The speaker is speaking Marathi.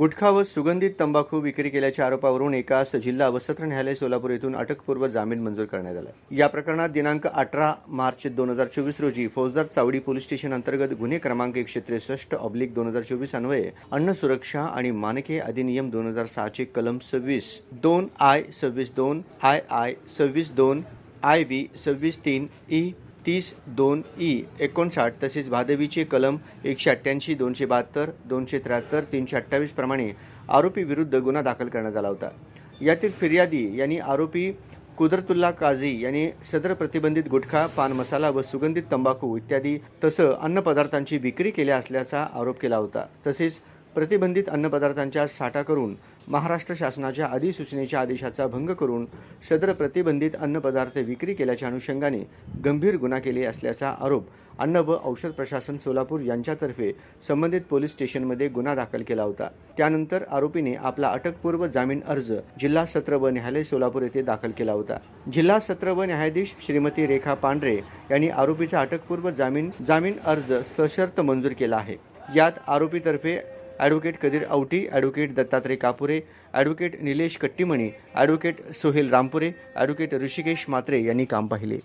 गुटखा व सुगंधित तंबाखू विक्री केल्याच्या आरोपावरून एकास जिल्हा व सत्र न्यायालय सोलापूर येथून अटकपूर्व जामीन मंजूर करण्यात आला या प्रकरणात दिनांक अठरा मार्च दोन हजार चोवीस रोजी फौजदार चावडी पोलीस स्टेशन अंतर्गत गुन्हे क्रमांक एकशे त्रेसष्ट ऑब्लिक दोन हजार चोवीस अन्वये अन्न सुरक्षा आणि मानके अधिनियम दोन हजार सहाचे कलम सव्वीस दोन आय सव्वीस दोन आय आय सव्वीस दोन आय व्ही सव्वीस तीन ई तीस दोन ई एकोणसाठ तसेच भादवीचे कलम एकशे अठ्ठ्याऐंशी दोनशे बहात्तर दोनशे त्र्याहत्तर तीनशे अठ्ठावीस प्रमाणे आरोपी विरुद्ध गुन्हा दाखल करण्यात आला होता. यातील फिर्यादी यांनी आरोपी कुदरतुल्ला काझी यांनी सदर प्रतिबंधित गुटखा पान मसाला व सुगंधित तंबाखू इत्यादी तसं अन्नपदार्थांची विक्री केल्या असल्याचा आरोप केला होता. तसेच प्रतिबंधित अन्नपदार्थांचा साठा करून महाराष्ट्र शासनाच्या अधिसूचनेच्या आदेशाचा भंग करून सदर प्रतिबंधित अन्नपदार्थ विक्री केल्याच्या अनुषंगाने गंभीर गुन्हा केले असल्याचा आरोप अन्न व औषध प्रशासन सोलापूर यांच्यातर्फे संबंधित पोलीस स्टेशनमध्ये गुन्हा दाखल केला होता. त्यानंतर आरोपीने आपला अटकपूर्व जामीन अर्ज जिल्हा सत्र व न्यायालय सोलापूर येथे दाखल केला होता. जिल्हा सत्र व न्यायाधीश श्रीमती रेखा पांढरे यांनी आरोपीचा अटकपूर्व जामीन जामीन अर्ज सशर्त मंजूर केला आहे. यात आरोपीतर्फे advocate Kadir Auti advocate Dattatray Kapure advocate Nilesh Kattimani advocate Sohel Rampure advocate Rishikesh Matre यांनी काम पाहिले.